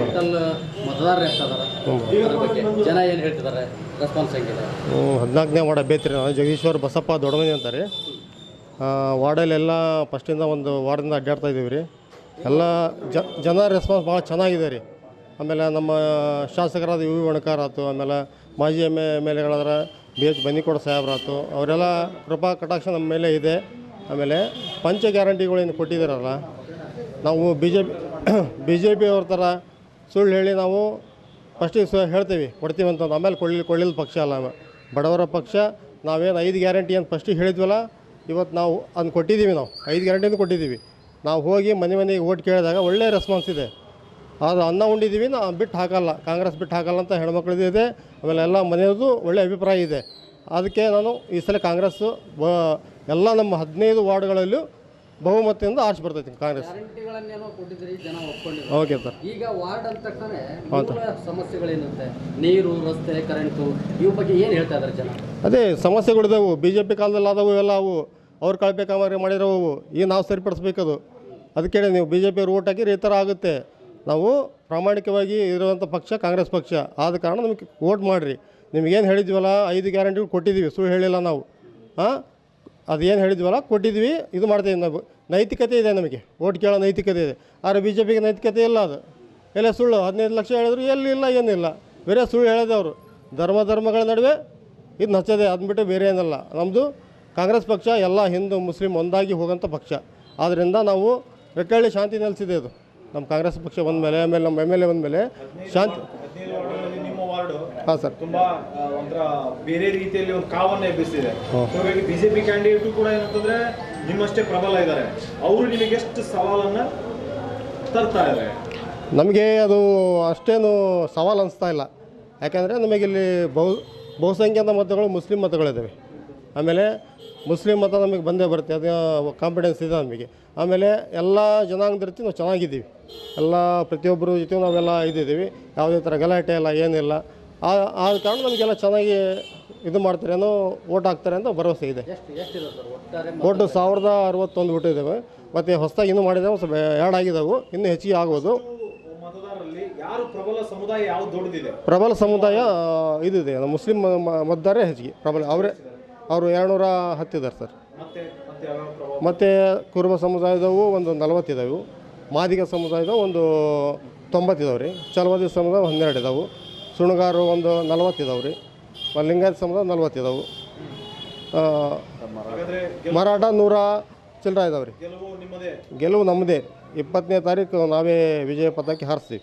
Total ಮತದಾರರು ಎಷ್ಟಿದಾರೆ ಅದ್ರ? ಬಗ್ಗೆ ಜನ ಏನು ಹೇಳ್ತಿದ್ದಾರೆ ರೆಸ್ಪಾನ್ಸ್ ಹೆಂಗಿದೆ? ಹದಿನಾಲ್ಕನೇ ವಾರ್ಡ್ ಅಭ್ಯರ್ಥಿ ನಾನು ಜಗದೀಶ್ವರ್ ಬಸಪ್ಪ ದೊಡ್ಡಮನಿ ಅಂತಾರೆ. ವಾರ್ಡಲ್ಲೆಲ್ಲ ಫಸ್ಟಿಂದ ಒಂದು ವಾರ್ಡಿಂದ ಅಡ್ಡಾಡ್ತಾ ಇದ್ದೀವಿ ರೀ. ಎಲ್ಲ ಜನ ರೆಸ್ಪಾನ್ಸ್ ಭಾಳ ಚೆನ್ನಾಗಿದೆ ರೀ. ಆಮೇಲೆ ನಮ್ಮ ಶಾಸಕರಾದ ಯು ವಿ ವಣಕಾರ್ ಆಯ್ತು ಆಮೇಲೆ ಮಾಜಿ ಎಂ ಎಂ ಎಲ್ ಎಗಳಾದ್ರೆ ಬಿ ಎಚ್ ಬನ್ನಿಕೋಡ ಸಾಹೇಬ್ರಾಯ್ತು ಅವರೆಲ್ಲ ಕೃಪಾ ಕಟಾಕ್ಷ ನಮ್ಮ ಮೇಲೆ ಇದೆ. ಆಮೇಲೆ ಪಂಚ ಗ್ಯಾರಂಟಿಗಳೇನು ಕೊಟ್ಟಿದ್ದಾರಲ್ಲ ನಾವು B J P B J P ಅವ್ರ ಥರ ಸುಳ್ಳು ಹೇಳಿ ನಾವು ಫಸ್ಟಿಗೆ ಸ ಹೇಳ್ತೀವಿ, ಕೊಡ್ತೀವಿ ಅಂತಂದು ಆಮೇಲೆ ಕೊಳ್ಳಿ ಕೊಳ್ಳಿದ ಪಕ್ಷ ಅಲ್ಲ ಬಡವರ ಪಕ್ಷ, ನಾವೇನು ಐದು ಗ್ಯಾರಂಟಿ ಅಂತ ಫಸ್ಟಿಗೆ ಹೇಳಿದ್ವಲ್ಲ ಇವತ್ತು ನಾವು ಅದನ್ನು ಕೊಟ್ಟಿದ್ದೀವಿ ನಾವು. ಐದು ಗ್ಯಾರಂಟಿನೂ ಕೊಟ್ಟಿದ್ದೀವಿ ನಾವು ಹೋಗಿ ಮನೆ ಮನೆಗೆ ಓಟ್ ಕೇಳಿದಾಗ ಒಳ್ಳೆಯ ರೆಸ್ಪಾನ್ಸ್ ಇದೆ. ಆದರೆ ಅನ್ನ ಉಂಡಿದ್ದೀವಿ ನಾವು ಬಿಟ್ಟು ಹಾಕಲ್ಲ, ಕಾಂಗ್ರೆಸ್ ಬಿಟ್ಟು ಹಾಕಲ್ಲ ಅಂತ ಹೆಣ್ಮಕ್ಳದ್ದು ಇದೆ, ಆಮೇಲೆ ಎಲ್ಲ ಮನೆಯದು ಒಳ್ಳೆಯ ಅಭಿಪ್ರಾಯ ಇದೆ. ಅದಕ್ಕೆ ನಾನು ಈ ಸಲ ಕಾಂಗ್ರೆಸ್ಸು ಎಲ್ಲ ನಮ್ಮ ಹದಿನೈದು ವಾರ್ಡ್ಗಳಲ್ಲೂ ಬಹುಮತದಿಂದ ಆರ್ಚ್ ಬರ್ತೈತಿ ಕಾಂಗ್ರೆಸ್. ಗ್ಯಾರಂಟಿಗಳನ್ನೇನೋ ಕೊಟ್ಟಿದ್ರಿ ಜನ ಒಪ್ಕೊಂಡಿದ್ರು ಓಕೆ ಸರ್. ಈಗ ವಾರ್ಡ್ ಅಂತ ತಕ್ಷಣ ಮೂಲ ಸಮಸ್ಯೆಗಳೇನಿರುತ್ತೆ ನೀರು ರಸ್ತೆ ಕರೆಂಟು ಇವ್ ಬಗ್ಗೆ ಏನು ಹೇಳ್ತಾ ಇದ್ದಾರೆ ಜನ? ಅದೇ ಸಮಸ್ಯೆಗಳಿದಾವು ಬಿ ಜೆ ಪಿ ಕಾಲದಲ್ಲಿ ಆದವು ಎಲ್ಲ ಅವು. ಅವ್ರು ಕಳ್ಬೇಕಾದ್ರೆ ಮಾಡಿರೋವು ಈಗ ನಾವು ಸರಿಪಡಿಸ್ಬೇಕದು ಅದಕ್ಕೆ ನೀವು ಬಿ ಜೆ ಪಿ ಓಟ್ ಹಾಕಿದ್ರೆ ಈ ಥರ ಆಗುತ್ತೆ. ನಾವು ಪ್ರಾಮಾಣಿಕವಾಗಿ ಇರುವಂಥ ಪಕ್ಷ ಕಾಂಗ್ರೆಸ್ ಪಕ್ಷ. ಆದ ಕಾರಣ ನಮಗೆ ಓಟ್ ಮಾಡಿರಿ. ನಿಮಗೇನು ಹೇಳಿದ್ವಲ್ಲ ಐದು ಗ್ಯಾರಂಟಿಗಳು ಕೊಟ್ಟಿದ್ದೀವಿ. ಸುಳ್ಳು ಹೇಳಿಲ್ಲ ನಾವು. ಹಾಂ? ಅದೇನು ಹೇಳಿದ್ವಲ್ಲ? ಕೊಟ್ಟಿದ್ವಿ, ಇದು ಮಾಡ್ತೀವಿ ನಾವು. ನೈತಿಕತೆ ಇದೆ ನಮಗೆ. ಓಟ್ ಕೇಳೋ ನೈತಿಕತೆ ಇದೆ. ಆದರೆ ಬಿ ಜೆ ಪಿಗೆ ನೈತಿಕತೆ ಇಲ್ಲ ಅದು. ಎಲ್ಲ ಸುಳ್ಳು. ಹದಿನೈದು ಲಕ್ಷ ಹೇಳಿದ್ರು ಎಲ್ಲಿಲ್ಲ ಏನಿಲ್ಲ ಬೇರೆ ಸುಳ್ಳು ಹೇಳಿದವರು. ಧರ್ಮ ಧರ್ಮಗಳ ನಡುವೆ ಇದು ನಚ್ಚದೆ ಅದ್ಬಿಟ್ಟು ಬೇರೆ ಏನಲ್ಲ. ನಮ್ಮದು ಕಾಂಗ್ರೆಸ್ ಪಕ್ಷ ಎಲ್ಲ ಹಿಂದೂ, ಮುಸ್ಲಿಂ ಒಂದಾಗಿ ಹೋಗೋಂಥ ಪಕ್ಷ. ಆದ್ದರಿಂದ ನಾವು ರೆಕ್ಕಳ್ಳಿ ಶಾಂತಿ ನೆಲೆಸಿದೆ ಅದು. ನಮ್ಮ ಕಾಂಗ್ರೆಸ್ ಪಕ್ಷ ಬಂದಮೇಲೆ ಆಮೇಲೆ ನಮ್ಮ ಎಂ ಎಲ್ ಎ ಬಂದಮೇಲೆ ಶಾಂತಿ ಹದಿನೈದು ವಾರ್ಡ್ಗಳಲ್ಲಿ ನಿಮ್ಮ ವಾರ್ಡ್ ಹಾಂ ಸರ್. ತುಂಬಾ ಆ, ಒಂಥರ ಬೇರೆ ರೀತಿಯಲ್ಲಿ ಒಂದು ಕಾವನ್ನ ಎಬ್ಬಿಸಿದೆ ಹಾಗಾಗಿ ಬಿಜೆಪಿ ಕ್ಯಾಂಡಿಡೇಟು ಕೂಡ ಏನಂತಂದ್ರೆ ನಿಮ್ಮಷ್ಟೇ ಪ್ರಬಲ ಇದ್ದಾರೆ. ಅವರು ನಿಮಗೆ ಎಷ್ಟು ಸವಾಲನ್ನ ತರ್ತಾ ಇದ್ದಾರೆ? ನಮಗೆ ಅದು ಅಷ್ಟೇನು ಸವಾಲು ಅನಿಸ್ತಾ ಇಲ್ಲ. ಯಾಕಂದರೆ ನಮಗಿಲ್ಲಿ ಬಹು ಬಹುಸಂಖ್ಯಾತ ಮತಗಳು ಮುಸ್ಲಿಂ ಮತಗಳಿದ್ದಾವೆ ಆಮೇಲೆ ಮುಸ್ಲಿಂ ಮತ ನಮಗೆ ಬಂದೇ ಬರುತ್ತೆ. ಅದು ಕಾನ್ಫಿಡೆನ್ಸ್ ಇದೆ ನಮಗೆ. ಆಮೇಲೆ ಎಲ್ಲ ಜನಾಂಗದ ರೀತಿ ನಾವು ಚೆನ್ನಾಗಿದ್ದೀವಿ. ಎಲ್ಲ ಪ್ರತಿಯೊಬ್ಬರ ಜೊತೆ ನಾವೆಲ್ಲ ಇದ್ದಿದ್ದೀವಿ ಯಾವುದೇ ಥರ ಗಲಾಟೆ ಇಲ್ಲ ಏನಿಲ್ಲ. ಆ ಆದ ಕಾರಣ ನಮಗೆಲ್ಲ ಚೆನ್ನಾಗಿ ಇದು ಮಾಡ್ತಾರೆ ಏನೋ ಓಟ್ ಹಾಕ್ತಾರೆ ಅಂತ ಭರವಸೆ ಇದೆ. ಒಟ್ಟು ಸಾವಿರದ ಅರವತ್ತೊಂದು ಬಿಟ್ಟಿದ್ದಾವೆ ಮತ್ತು ಹೊಸದಾಗಿ ಇನ್ನೂ ಮಾಡಿದಾವೆ ಸ್ವಲ್ಪ ಎರಡು ಆಗಿದ್ದಾವೆ ಇನ್ನೂ ಹೆಚ್ಚಿಗೆ ಆಗೋದು ಮತದಾರರಲ್ಲಿ ಯಾರು ಪ್ರಬಲ ಸಮುದಾಯ ಯಾವ್ದು ದೊಡ್ಡದಿದೆ? ಪ್ರಬಲ ಸಮುದಾಯ ಇದಿದೆ. ನಮ್ಮ ಮುಸ್ಲಿಂ ಮತದಾರೇ ಹೆಚ್ಚಿಗೆ. ಪ್ರಬಲ ಅವರೇ ಅವರು ಎರಡುನೂರ ಹತ್ತಿದ್ದಾರೆ ಸರ್. ಮತ್ತೆ ಮತ್ತೆ ಯಾವ ಪ್ರಭಾವ ಮತ್ತು ಕುರುಬ ಸಮುದಾಯದವು ಒಂದು ನಲವತ್ತಿದ್ದಾವೆ ಮಾದಿಗ ಸಮುದಾಯದ ಒಂದು ತೊಂಬತ್ತಿದ್ದಾವೆ ರೀ ಚಲವಾದಿ ಸಮುದಾಯ ಹನ್ನೆರಡು ಇದಾವೆ ಸುಣಗಾರು ಒಂದು ನಲವತ್ತಿದಾವೆ ರೀ. ಲಿಂಗಾಯತ ಸಮುದಾಯ ನಲವತ್ತಿದಾವೆ. ಮರಾಠ ನೂರ ಚಿಲ್ಲರ ಇದಾವೆ ರೀ. ಗೆಲುವು ನಿಮ್ಮದೇ? ಇಪ್ಪತ್ತನೇ ತಾರೀಕು ನಾವೇ ವಿಜಯ ಪಥಕ್ಕೆ ಹಾರಿಸ್ತೀವಿ.